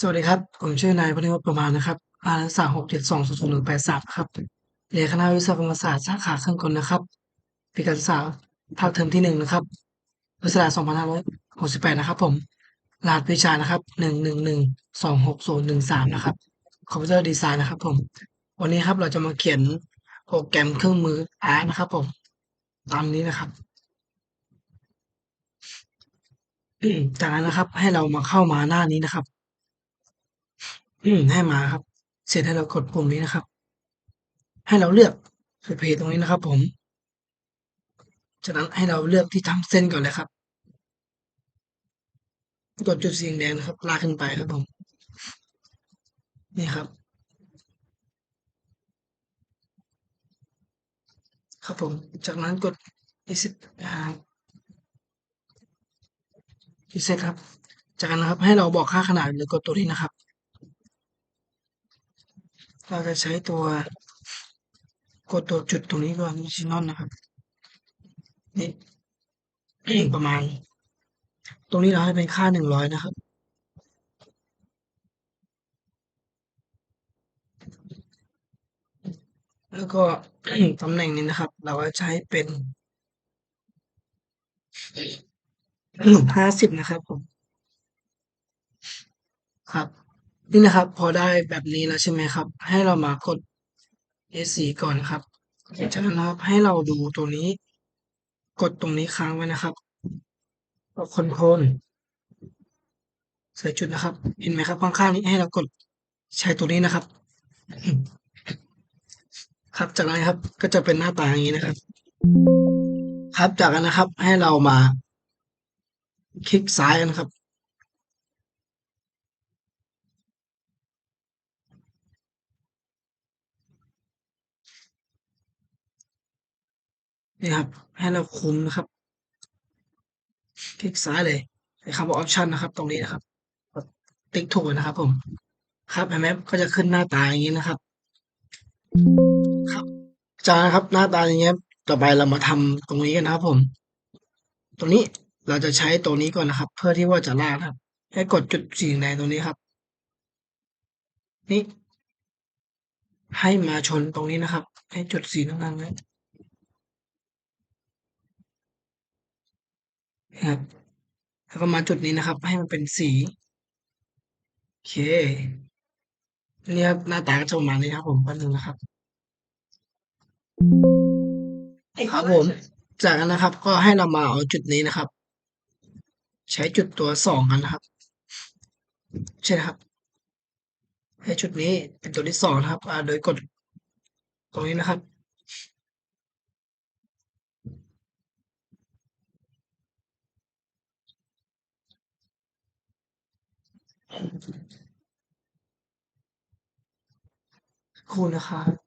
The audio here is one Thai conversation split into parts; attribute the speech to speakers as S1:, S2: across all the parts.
S1: สวัสดีครับ ผมชื่อนายพนิวัฒน์ประมาณนะครับอานักเจ็ดสองศึกษา672008183ครับเรียนคณะวิศวกรรมศาสตร์สาขาเครื่องกลนะครับ ปีการศึกษาภาคเทอมที่1นะครับพุทธศักราช2568นะครับ ผมรหัสวิชานะครับ111260013นะครับ คอมพิวเตอร์ดีไซน์นะครับ ผม วันนี้ครับเราจะมาเขียนโปรแกรมเครื่องมืออาร์นะครับ ผม ตามนี้นะครับจากนั้นนะครับ ให้เรามาเข้ามาหน้านี้นะครับ อืม ให้มาครับ เสร็จให้เรากดปุ่มนี้นะครับ ให้เราเลือกเพจตรงนี้นะครับผม จากนั้นให้เราเลือกที่ทำเส้นก่อนเลยครับ กดจุดสีแดงนะครับ ลากขึ้นไปครับผม นี่ครับ ครับผม จากนั้นกด exit นะครับ reset ครับ จากนั้นนะครับ ให้เราบอกค่าขนาดหรือกดตัวนี้นะครับ เราจะใช้ตัวกดตัวจุดตรงนี้ก่อนชินอนนะครับนี่ประมาณ ตรงนี้เราให้เป็นค่าหนึ่งร้อยนะครับ แล้วก็ตำแหน่งนี้นะครับ เราก็ใช้เป็นห้าสิบนะครับผม ครับ นี่นะครับ พอได้แบบนี้แล้วใช่ไหมครับ ให้เรามากด S4 ก่อนครับจากนั้นนะครับให้เราดูตัวนี้ กดตรงนี้ค้างไว้นะครับกดคอนโทรลใส่จุดนะครับ เห็นไหมครับข้างๆนี้ให้เรากดใช้ตัวนี้นะครับ ครับจากนั้นครับก็จะเป็นหน้าตาอย่างนี้นะครับ ครับจากนั้นนะครับ ให้เรามา คลิกซ้ายนะครับ นี่ครับ ให้เราคุมนะครับ คลิกซ้ายเลยคำว่า option นะครับ ตรงนี้นะครับกดติ๊กถูกนะครับ ผม ครับเห็นไหมก็จะขึ้นหน้าตาอย่างนี้นะครับ ครับจากนั้นครับหน้าตาอย่างเงี้ย ต่อไปเรามาทำตรงนี้กันนะครับ ผม ตรงนี้เราจะใช้ตัวนี้ก่อนนะครับ เพื่อที่ว่าจะลากครับ ให้กดจุดสีแดงตรงนี้ครับ นี่ให้มาชนตรงนี้นะครับ ให้จุดสีน้ำตาลไนะครับ แล้วก็มาจุดนี้นะครับ ให้มันเป็นสีโอเคนี่ครับหน้าตาก็จะประมาณนี้ครับ ผมแป๊บนึงนะครับครับผม จากนั้นนะครับ ก็ให้เรามาเอาจุดนี้นะครับ ใช้จุดตัวสองกันนะครับ ใช่ครับให้จุดนี้เป็นตัวที่สองนะครับโดยกดตรงนี้นะครับ สักค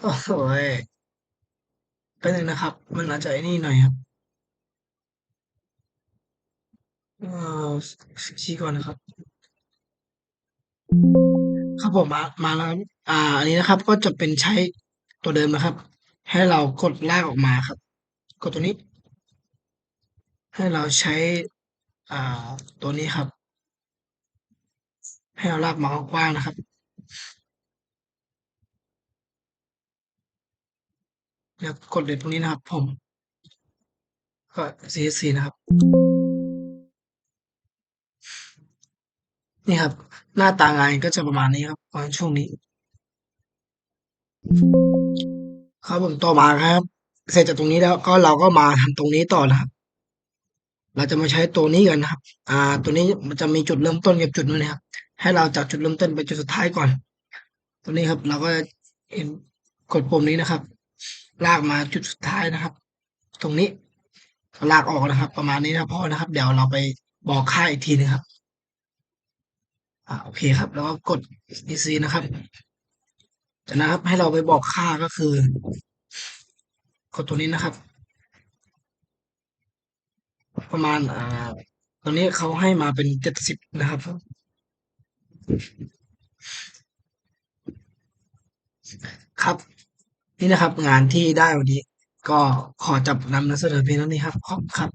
S1: โอ้โหแป๊บนึงนะครับ มันอาจจะไอ้นี่หน่อยครับเอ่อชี้ก่อนนะครับ ครับผมมามาแล้วครับอ่า อันนี้นะครับ ก็จะเป็นใช้ตัวเดิมนะครับ ให้เรากดลากออกมาครับ กดตัวนี้ ให้เราใช้ อ่า ตัวนี้ครับ ให้เราลากมากว้างๆนะครับ แล้วกดเลยตรงนี้นะครับ ผม ก็ CSC นะครับ นี่ครับ หน้าตางานก็จะประมาณนี้ครับตอนช่วงนี้ ครับผมต่อมาครับ เสร็จจากตรงนี้แล้วก็เราก็มาทำตรงนี้ต่อนะครับ เราจะมาใช้ตัวนี้กันนะครับ อ่า ตัวนี้มันจะมีจุดเริ่มต้นกับจุดนู้นนะครับ ให้เราจากจุดเริ่มต้นไปจุดสุดท้ายก่อน ตัวนี้ครับ เราก็เห็นกดปุ่มนี้นะครับ ลากมาจุดสุดท้ายนะครับ ตรงนี้ลากออกนะครับ ประมาณนี้นะพอนะครับ เดี๋ยวเราไปบอกค่าอีกทีนึงครับ อ่าโอเคครับ แล้วก็กด EC นะครับจากนั้นครับ ให้เราไปบอกค่าก็คือกดตัวนี้นะครับ ประมาณอ่าตอนนี้เขาให้มาเป็นเจ็ดสิบนะครับครับ นี่นะครับงานที่ได้วันนี้ ก็ขอจับนำนำเสนอเพียงเท่านี้ครับขอบครับ